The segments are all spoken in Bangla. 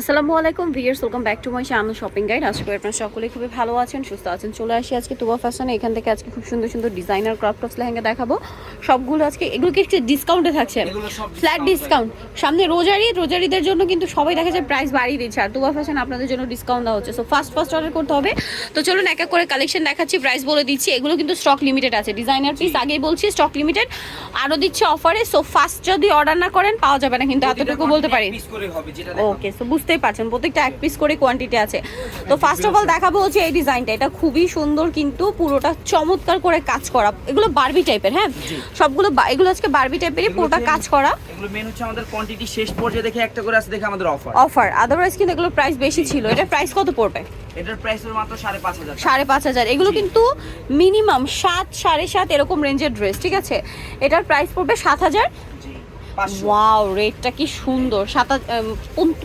আসসালামু আলাইকুম viewers welcome back to my channel shopping guide. আশা করি আপনারা সকলে খুবই ভালো আছেন সুস্থ আছেন। চলে আসি আজকে তুবা ফ্যাশনে এখান থেকে আজকে খুব সুন্দর সুন্দর ডিজাইনার ক্রাফট টপস লেহেঙ্গা দেখাবো। সবগুলো আজকে এগুলো কি একটু ডিসকাউন্টে থাকছে? ফ্ল্যাট ডিসকাউন্ট সামনে রোজারি রোজারিদের জন্য কিন্তু সবাই দেখা যায় প্রাইস বাড়িয়ে দিচ্ছে। আর তুবা ফ্যাশন আপনাদের জন্য ডিসকাউন্ট দেওয়া হচ্ছে। সো ফার্স্ট ফার্স্ট অর্ডার করতে হবে। তো চলুন এক এক করে কালেকশন দেখাচ্ছি প্রাইস বলে দিচ্ছি। এগুলো কিন্তু স্টক লিমিটেড আছে। ডিজাইনার পিস আগেই বলছি স্টক লিমিটেড আরও দিচ্ছে অফারে সো ফার্স্ট যদি অর্ডার না করেন পাওয়া যাবে না। কিন্তু এতটুকু বলতে পারি। ওকে সো বুঝতেই পারছেন প্রত্যেকটা এক পিস করে কোয়ান্টিটি আছে। তো ফার্স্ট অফ অল দেখাবো হচ্ছে এই ডিজাইনটা এটা খুবই সুন্দর কিন্তু পুরোটা চমৎকার করে কাজ করা। এগুলো বারবি টাইপের হ্যাঁ? সবগুলো এগুলো আজকে বারবি টাইপেরই পুরোটা কাজ করা। এগুলো মেন হচ্ছে আমাদের কোয়ান্টিটি শেষ পর্যায়ে দেখে একটা করে আছে দেখে আমাদের অফার অফার আদারওয়াইজ কিন্তু এগুলো প্রাইস বেশি ছিল। এটার প্রাইস কত পড়বে? এটার প্রাইস মাত্র সাড়ে পাঁচ সাড়ে পাঁচ হাজার। এগুলো কিন্তু মিনিমাম সাত সাড়ে সাত এরকম রেঞ্জের ড্রেস ঠিক আছে? এটার প্রাইস পড়বে সাত হাজার। জি পাঁচশো। ওয়াও রেটটা কি সুন্দর। সাত হাজার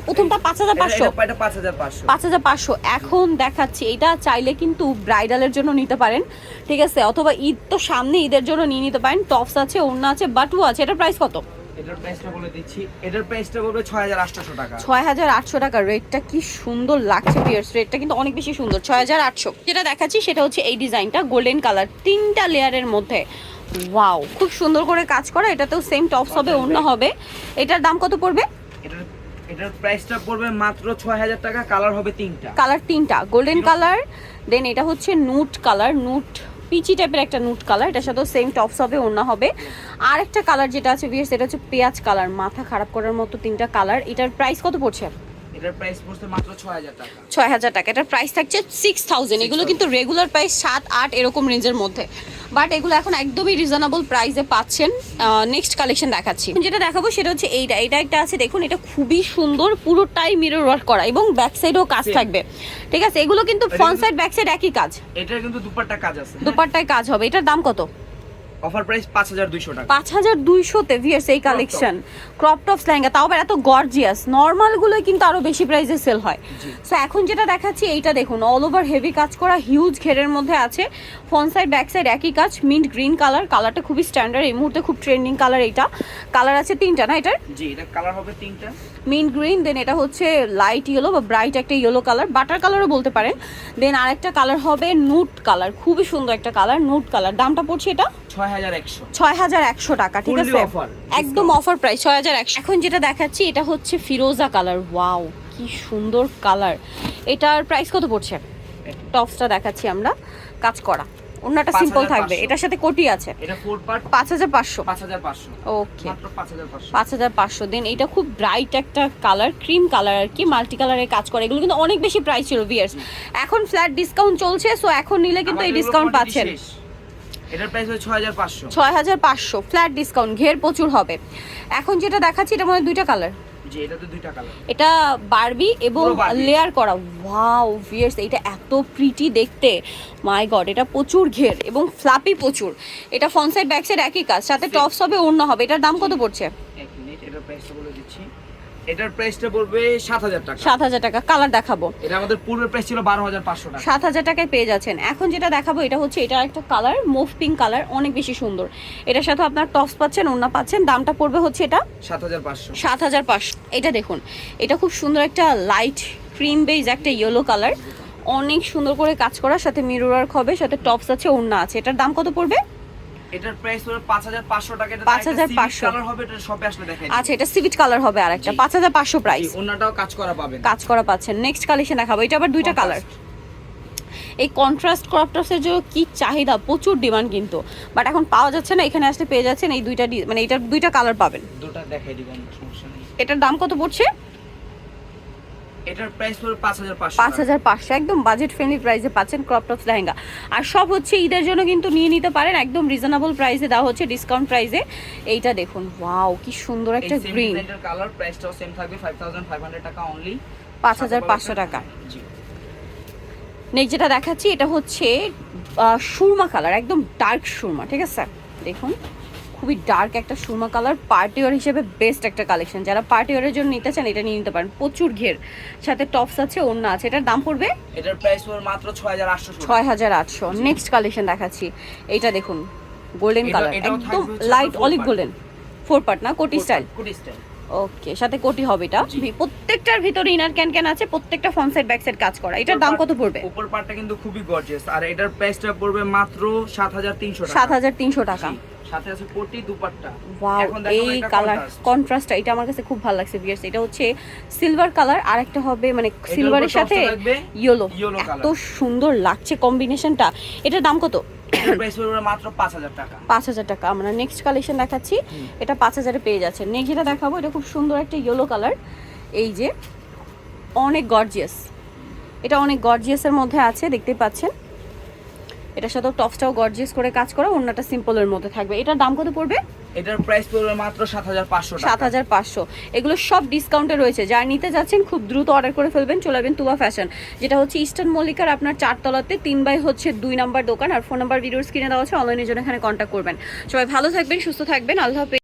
প্রথমটা পাঁচ হাজার এটা- পাঁচশো। এটা- এটা পাঁচ হাজার পাঁচশো। পাঁচ হাজার পাঁচশো। এখন দেখাচ্ছি এটা চাইলে কিন্তু ব্রাইডালের জন্য নিতে পারেন। ঠিক আছে অথবা ঈদ তো সামনে ঈদের জন্য নিয়ে নিতে পারেন। টপস আছে ওড়না আছে বাটু আছে। এটার প্রাইস কত? এটার প্রাইসটা বলে দিচ্ছি। এটার প্রাইসটা বলবে ছয় হাজার আটশোশো টাকা। ছয় হাজার আটশো টাকা। রেটটা কি সুন্দর লাগছে পিয়ার্স রেটটা কিন্তু অনেক বেশি সুন্দর। ছয় হাজার আটশো। যেটা দেখাচ্ছি সেটা হচ্ছে এই ডিজাইনটা। Golden colour. তিনটা লেয়ারের মধ্যে। ওয়াও খুব সুন্দর করে কাজ করা এটাতেও সেম টপস হবে অন্য হবে। এটার দাম কত পড়বে? এটার প্রাইসটা পড়বে মাত্র ছয় হাজার টাকা কালার হবে তিনটা। কালার তিনটা গোল্ডেন কালার দেন এটা হচ্ছে নুট কালার নুট পিচি টাইপের একটা নুট কালার এটার সাথেও সেম টপস হবে অন্য হবে। আর একটা কালার যেটা আছে বিয়ার সেটা হচ্ছে পেঁয়াজ কালার মাথা খারাপ করার মতো তিনটা কালার এটার প্রাইস কত পড়ছে? এটার প্রাইস পড়ছে মাত্র ছয় হাজার টাকা। ছয় হাজার টাকা এটার প্রাইস থাকছে সিক্স থাউজেন্ড এগুলো কিন্তু রেগুলার প্রাইস সাত আট এরকম রেঞ্জের মধ্যে। বাট এগুলো এখন একদমই রিজনেবল প্রাইসে পাচ্ছেন। নেক্সট কালেকশন দেখাচ্ছি। যেটা দেখাবো সেটা হচ্ছে এইটা। এটা একটা আছে দেখুন এটা খুবই সুন্দর পুরোটাই মিরর ওয়ার্ক করা এবং ব্যাক সাইডেও কাজ থাকবে। ঠিক আছে? এগুলো কিন্তু ফ্রন্ট সাইড ব্যাক সাইড একই কাজ। এটা কিন্তু দুপাট্টা কাজ আছে। দুপাট্টায় কাজ হবে। এটার দাম কত? অফার প্রাইস পাঁচ হাজার দুইশো টাকা। পাঁচ হাজার দুইশোতে ভিয়ার্স এই কালেকশন ক্রপ টপস লেহেঙ্গা তাও এত গর্জিয়াস নর্মালগুলোই কিন্তু আরও বেশি প্রাইসে সেল হয়। সো এখন যেটা দেখাচ্ছি এইটা দেখুন অল ওভার হেভি কাজ করা হিউজ ঘেরের মধ্যে আছে। ফ্রন্ট সাইড ব্যাক সাইড একই কাজ মিন্ট গ্রিন কালার কালারটা খুবই স্ট্যান্ডার্ড এই মুহূর্তে খুব ট্রেন্ডিং কালার এইটা। কালার আছে তিনটা না এটার? জি এটা কালার হবে তিনটা। মিন্ট গ্রিন দেন এটা হচ্ছে লাইট ইয়েলো বা ব্রাইট একটা ইয়েলো কালার বাটার কালারও বলতে পারেন। দেন আরেকটা কালার হবে নুট কালার খুবই সুন্দর একটা কালার নুট কালার দামটা পড়ছে এটা? ছয় হাজার একশো। টাকা ঠিক আছে? একদম অফার প্রাইস ছয় হাজার একশো। এখন যেটা দেখাচ্ছি এটা হচ্ছে ফিরোজা কালার ওয়াও কি সুন্দর কালার এটার প্রাইস কত পড়ছে? টপসটা দেখাচ্ছি আমরা। কাজ করা। অন্যটা সিম্পল থাকবে। এটার সাথে কোটি আছে। এটা ফোর পার্ট পাঁচ হাজার পাঁচশো। পাঁচ হাজার পাঁচশো। ওকে মাত্র পাঁচ হাজার পাঁচশো। পাঁচ হাজার পাঁচশো। দিন এটা খুব ব্রাইট একটা কালার ক্রিম কালার আর কি মাল্টি কালারের কাজ করে। এগুলো কিন্তু অনেক বেশি প্রাইস ছিল বিয়ার্স এখন ফ্ল্যাট ডিসকাউন্ট চলছে সো এখন নিলে কিন্তু এই ডিসকাউন্ট পাচ্ছেন। এটার প্রাইস হচ্ছে ছয় হাজার পাঁচশো। ছয় হাজার পাঁচশো। ফ্ল্যাট ডিসকাউন্ট ঘের প্রচুর হবে। এখন যেটা দেখাচ্ছি এটা মনে হয় দুইটা কালার এটা তো দুইটা কালার এটা বারবি এবং লেয়ার করা। ওয়াও ভিয়ার্স এটা এত প্রিটি দেখতে। মাই গড এটা প্রচুর ঘের এবং ফ্লাপি প্রচুর। এটা ফ্রন্ট সাইড ব্যাক সাইড একই কাজ। সাথে টপস হবে অন্য হবে। এটার দাম কত পড়ছে? এক মিনিট এটার প্রাইসটা বলে দিচ্ছি। এটার প্রাইসটা পড়বে সাত হাজার টাকা। সাত হাজার টাকা। কালার দেখাবো। এটা আমাদের পূর্বের প্রাইস ছিল বারো হাজার পাঁচশো টাকা। সাত হাজার টাকায় পেয়ে যাচ্ছেন। এখন যেটা দেখাবো এটা হচ্ছে এটা একটা কালার মুভ পিঙ্ক কালার অনেক বেশি সুন্দর। এটার সাথে আপনার টপস পাচ্ছেন ওড়না পাচ্ছেন দামটা পড়বে হচ্ছে এটা সাত হাজার পাঁচশো। সাত হাজার পাঁচশো। এটা দেখুন এটা খুব সুন্দর একটা লাইট ক্রিম বেজ একটা ইয়েলো কালার অনেক সুন্দর করে কাজ করার সাথে মিরর ওয়ার্ক হবে সাথে টপস আছে ওড়না আছে। এটার দাম কত পড়বে? এটার প্রাইস হাজার পাঁচশো টাকা। এটা 5,500 কালার হবে এটা শপে আসলে দেখেন। আচ্ছা এটা সিভিট কালার হবে আর একটা পাঁচ হাজার পাঁচশো প্রাইস অন্যটাও কাজ করা পাবেন। কাজ করা পাচ্ছেন। নেক্সট কালেকশন দেখাবো। এটা আবার দুইটা কালার এই কন্ট্রাস্ট ক্রপ টপসের যে কি চাহিদা? প্রচুর ডিমান্ড কিন্তু। বাট এখন পাওয়া যাচ্ছে না এখানে আসলে পেয়ে যাচ্ছেন এই দুইটা মানে এটার দুইটা কালার পাবেন। দুটা দেখাই দিবেন সমস্যা নেই। এটার দাম কত পড়ছে? এটার প্রাইস পাঁচ হাজার পাঁচশো একদম বাজেট ফ্রেন্ডলি প্রাইসে পাচ্ছেন ক্রপ টপস লেহেঙ্গা। আর সব হচ্ছে ঈদের জন্য কিন্তু নিয়ে নিতে পারেন একদম রিজনেবল প্রাইসে দেওয়া হচ্ছে ডিসকাউন্ট প্রাইসে এইটা দেখুন ওয়াও কি সুন্দর একটা গ্রিন কালার প্রাইসটাও সেম থাকবে ফাইভ থাউজেন্ড ফাইভ হান্ড্রেড টাকা অনলি পাঁচ হাজার পাঁচশো টাকা। জি। নেক্সট যেটা দেখাচ্ছি এটা হচ্ছে সুরমা কালার একদম ডার্ক সুরমা ঠিক আছে? দেখুন। খুবই ডার্ক একটা সুরমা কালার পার্টি ওয়ার হিসেবে বেস্ট একটা কালেকশন যারা পার্টি ওয়ারের জন্য নিতে চান এটা নিয়ে নিতে পারেন। প্রচুর ঘের। সাথে টপস আছে ওড়না আছে। এটার দাম পড়বে? এটার প্রাইস পড়বে মাত্র ছয় হাজার আটশো ছয় হাজার আটশো। নেক্সট কালেকশন দেখাচ্ছি। এইটা দেখুন গোল্ডেন কালার একদম light olive golden four part না? কোটি স্টাইল কোটি স্টাইল ওকে সাথে কোটি হবে এটা। প্রত্যেকটার ভিতরে ইনার ক্যান ক্যান আছে প্রত্যেকটা ফ্রন্ট সাইড ব্যাক সাইড কাজ করা। এটার দাম কত পড়বে? উপর পার্টটা কিন্তু খুবই গর্জিয়াস আর এটার প্রাইসটা পড়বে মাত্র সাত হাজার তিনশো টাকা। সাত হাজার তিনশো টাকা। জি, সাথে আছে কোটি দুপাট্টা। ওয়াও এই কালার। কন্ট্রাস্টটা এটা আমার কাছে খুব ভালো লাগছে ভিউয়ার্স এটা হচ্ছে সিলভার কালার আর একটা হবে মানে সিলভারের সাথে ইয়েলো এত সুন্দর লাগছে কম্বিনেশনটা এটার দাম কত? মাত্র পাঁচ হাজার টাকা। পাঁচ হাজার টাকা। আমরা নেক্সট কালেকশন দেখাচ্ছি। এটা পাঁচ হাজারে পেয়ে যাচ্ছে। নেক্সট যেটা দেখাবো এটা খুব সুন্দর একটা ইয়েলো কালার এই যে অনেক গর্জিয়াস এটা অনেক গর্জিয়াসের মধ্যে আছে দেখতে পাচ্ছেন। এটার সাথে টপসটাও গর্জিয়াস করে কাজ করা অন্যটা সিম্পলের মধ্যে থাকবে। এটার দাম কত পড়বে? এটার প্রাইস পড়বে মাত্র সাত হাজার পাঁচশো সাত টাকা হাজার পাঁচশো। এগুলো সব ডিসকাউন্টে রয়েছে। যার নিতে যাচ্ছেন খুব দ্রুত অর্ডার করে ফেলবেন চলে যাবেন তুবা ফ্যাশন যেটা হচ্ছে ইস্টার্ন মল্লিকার আপনার চারতলাতে তিন বাই হচ্ছে দুই নাম্বার দোকান। আর ফোন নাম্বার ভিডিওর স্ক্রিনে দেওয়া আছে। অনলাইনের জন্য এখানে কন্ট্যাক্ট করবেন। সবাই ভালো থাকবেন সুস্থ থাকবেন। আল্লাহ